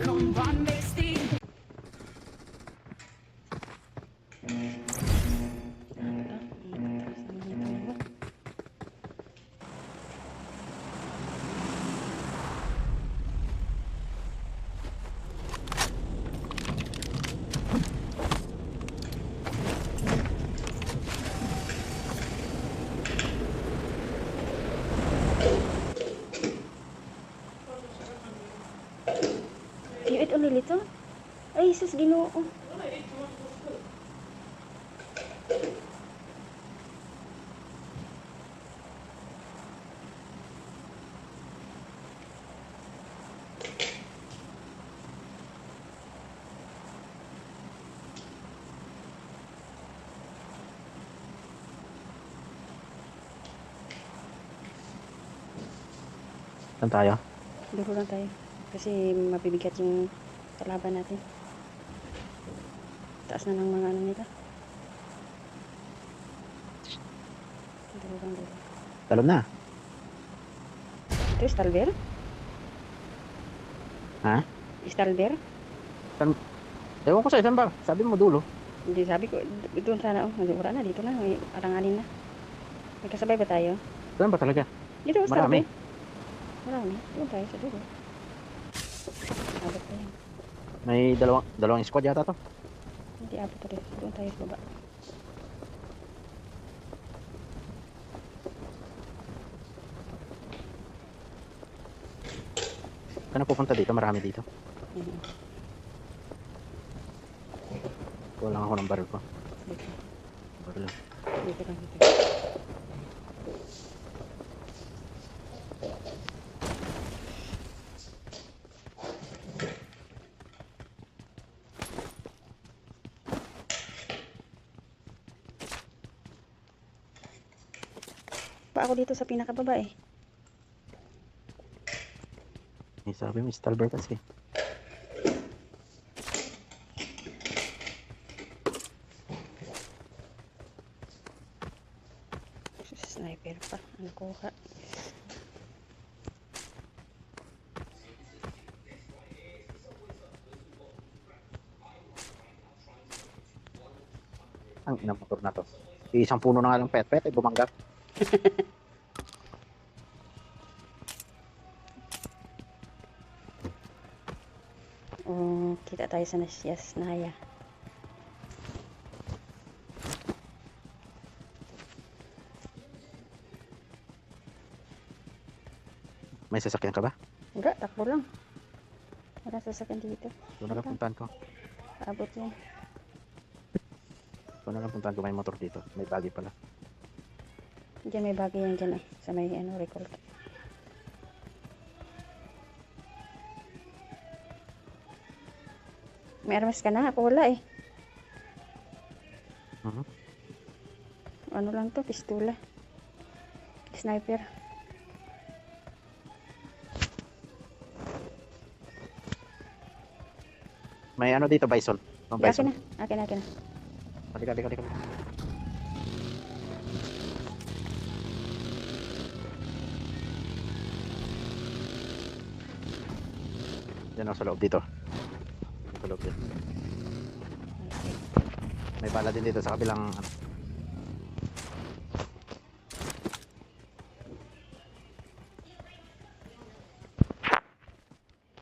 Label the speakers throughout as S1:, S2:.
S1: come on.
S2: Little? Ay, sus, ginoo.
S3: Saan tayo?
S2: Duro lang tayo. Kasi mabibigat yung kalaban natin. Taas na ng mga ano nila. Lang, duro.
S3: Talon na.
S2: Ito, Stalber?
S3: Ha?
S2: Stalber?
S3: Ewan ko sa'yo, saan ba? Sabi mo dulo.
S2: Hindi, sabi ko, doon sana, oh, wala na, dito na, may aranganin na. May kasabay ba tayo?
S3: Saan ba talaga?
S2: Dito,
S3: Marami.
S2: Stalber. Marami. Doon tayo sa dulo. Abot yan.
S3: May dalawang, dalawang squad yata to.
S2: Hindi pa rin. Doon tayo sa baba.
S3: Saan na pupunta dito? Marami dito.
S2: Mhm.
S3: Kuha lang ako ng baril ko.
S2: Dito.
S3: Baril.
S2: Dito lang, dito. Ako dito sa pinakababa eh.
S3: Eh, sabi mo, Stalber kasi.
S2: Sniper pa. Ano kuha?
S3: Ang inang motor na to. Isang puno na nga lang pet-pet, eh, bumangga.
S2: kita tayo sa Nasyas Naya.
S3: May sasakyan ka ba?
S2: Enggak, takbo lang. Wala sasakyan dito.
S3: Doon na lang puntahan ko.
S2: Abot yan.
S3: Doon na lang puntahan ko. May motor dito. May bagi pala.
S2: Diyan may bagay yan dyan ah. Sa may ano, record. May armas ka na? Ako wala eh.
S3: Mhm.
S2: Ano lang to? Pistola. Sniper.
S3: May ano dito, bison. Ang
S2: Di, akin
S3: bison.
S2: na. Akin na, akin na.
S3: Halika, halika, halika. Yan ako sa loob dito. May bala din dito sa kabilang ano.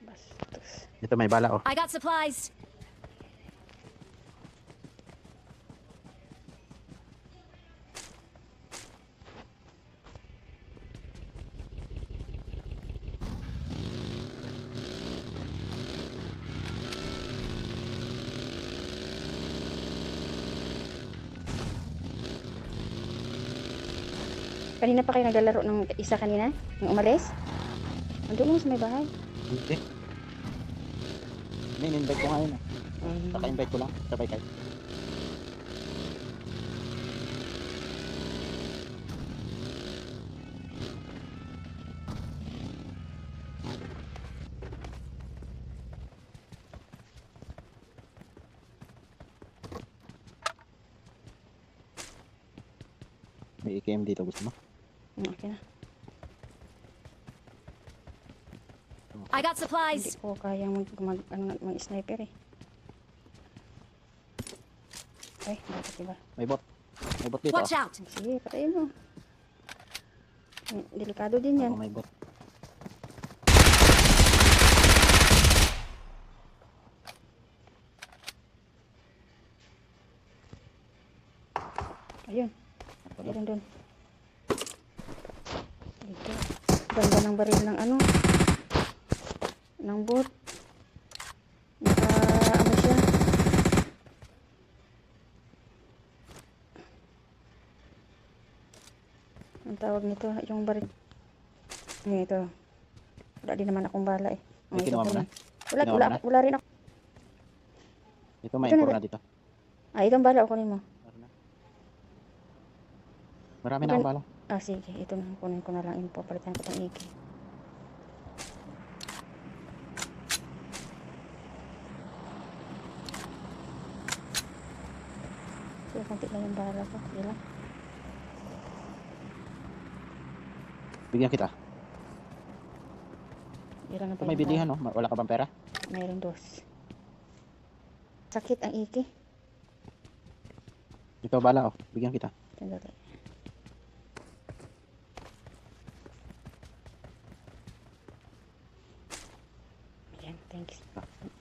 S2: Bastos.
S3: Dito may bala oh.
S1: I got supplies.
S2: Kanina pa kayo naglalaro ng isa kanina? Yung umalis? Andun mo sa may bahay.
S3: Hindi. Hindi, in-invite ko nga yun eh. Saka-invite ko lang. Sabay kayo. May AKM dito gusto mo?
S2: Okay na.
S1: I got
S2: Hindi
S1: supplies.
S2: ko kayang mag, mag, ano, mag sniper eh. Ay, bakit diba?
S3: May bot. May bot dito.
S1: Watch out.
S2: Sige, patayin mo. Hmm, Delikado din yan.
S3: Oo, may bot.
S2: Ayun. Ayun doon. Ito. Ganda ng baril ng ano. Ng boat. Naka, ano siya. Ang tawag nito, yung baril. Ito. Wala din naman akong bala eh.
S3: May
S2: ito
S3: mo na?
S2: Wala, wala,
S3: na?
S2: wala rin ako.
S3: Ito may
S2: Ito na
S3: dito.
S2: Ah, itong bala, kunin mo.
S3: Marami na akong bala.
S2: Ah, sige. Ito na. Kunin ko na lang info. Palitan ko itong iki. So, konti lang yung bala ko. Sige lang.
S3: Bigyan kita.
S2: Ilan na ba
S3: may bilihan, no? Wala ka bang pera?
S2: Mayroon dos. Sakit ang iki.
S3: Ito bala, oh. Bigyan kita.
S2: Sandali. Ayan,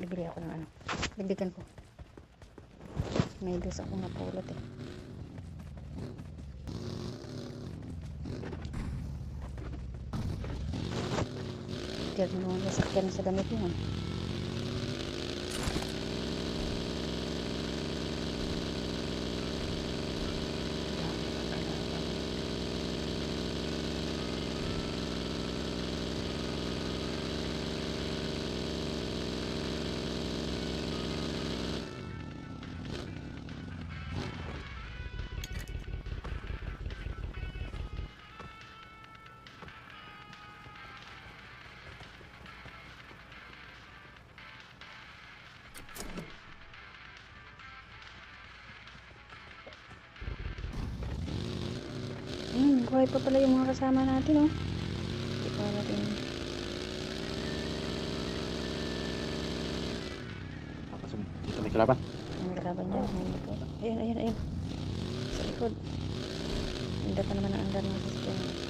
S2: Bibili ako ng ano. Dagdagan ko. May dos akong napulot eh. Diyan mo yung sasakyan sa damit yun. Buhay pa pala yung mga kasama natin, oh. Hindi pa natin.
S3: Dito may kalaban.
S2: Ang kalaban dyan. May ito. Ayun, ayun, ayun. Sa likod. Hindi pa naman ang andar ng sasakyan.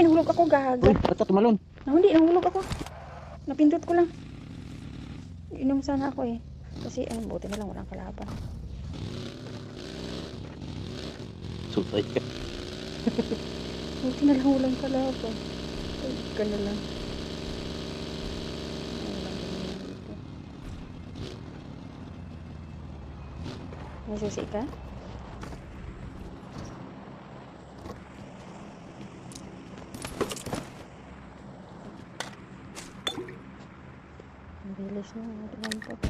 S2: Ay, nahulog ako, gaga.
S3: Uy, ba't ka tumalon?
S2: Ah, hindi, nahulog ako. Napindot ko lang. Inom sana ako eh. Kasi, ano, buti na lang walang kalaban.
S3: Sultay ka.
S2: Buti na lang walang kalaban. Ay, ka na lang. May susi ka? Ang bilis na. Tignan po ko.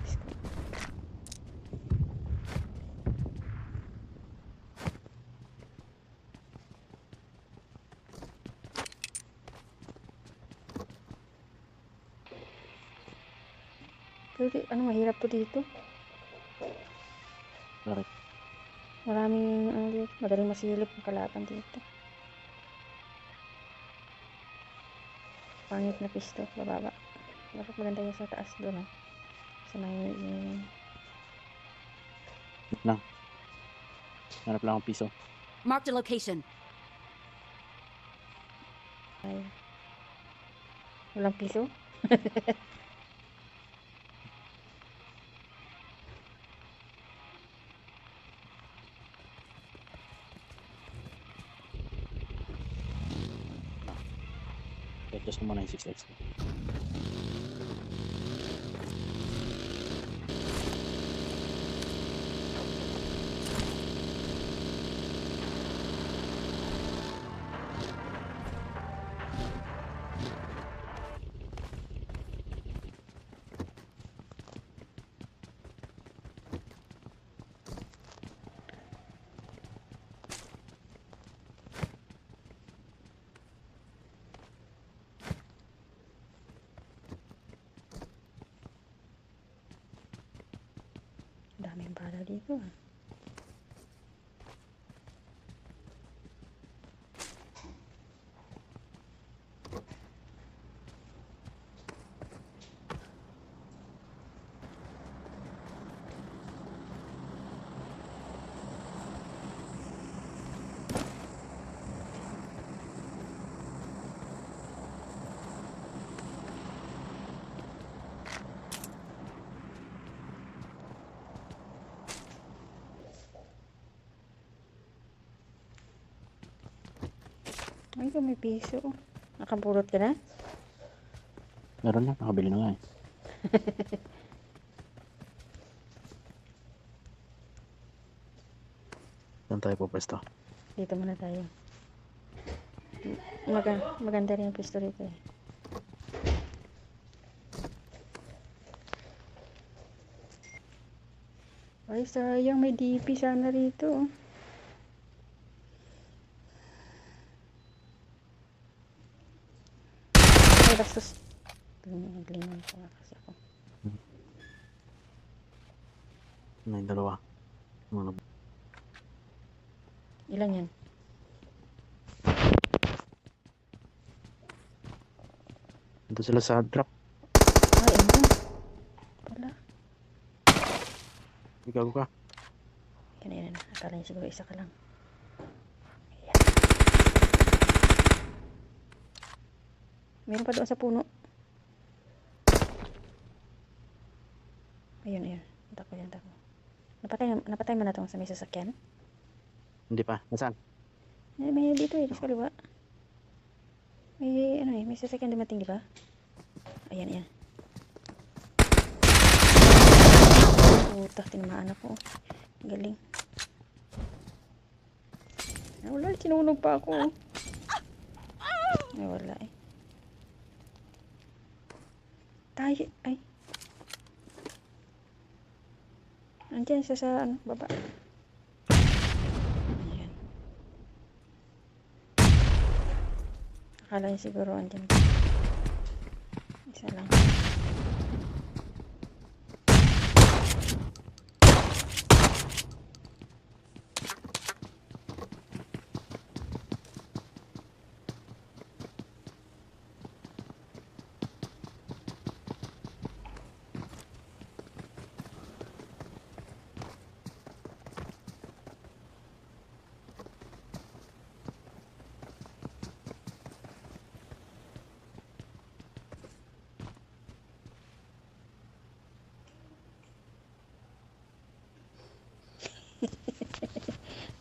S2: Diyos ko. Pero ano, mahirap to dito.
S3: Bakit?
S2: Maraming, ano dito, madaling masilip ang kalaban dito. Pangit na pisto, bababa. Dapat maganda yung sa taas doon, oh. Sa may, yung,
S3: Lang. Hanap lang akong piso.
S1: Marked a location.
S2: ay, walang piso.
S3: I-adjust ko muna yung 6x ko.
S2: 一个 Ay, may piso. Nakapulot ka na?
S3: Meron na, nakabili na nga eh. Saan tayo po pwesto?
S2: Dito muna tayo. Maga, maganda rin yung pisto rito eh. Ay, sayang. May DP sana rito. oh. Ay, bastos. Lingon pa kasi ako.
S3: May dalawa. Ano,
S2: Ilan yan?
S3: Ito sila sa drop.
S2: Ay, ano? Wala.
S3: Ikaw ka.
S2: Kanina na. Akala niya siguro isa ka lang. Meron pa doon sa puno. Ayun, ayun. Tako yan, tako. Napatay, napatay mo na itong sa may sasakyan?
S3: Hindi pa. Nasaan?
S2: Eh, may dito eh, sa kaliwa. May, ano eh, may sasakyan dumating, di ba? Ayan, ayan. Puta, tinamaan ako. Galing. Ah, wala, sinunog pa ako. Ay, wala eh. Tayo, ay. Andiyan siya sa, ano, baba. Ayan. Akala niya siguro andyan. Isa lang.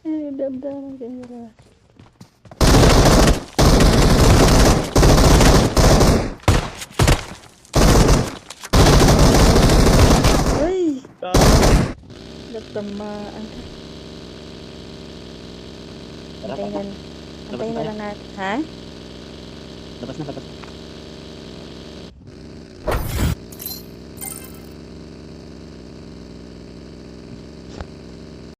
S2: Ay, damdaman ka nila. Ay! Nagtamaan.
S3: Tara,
S2: Antayin na,
S3: papa.
S2: antayin na
S3: tayo.
S2: lang natin. Ha?
S3: Labas na, labas na.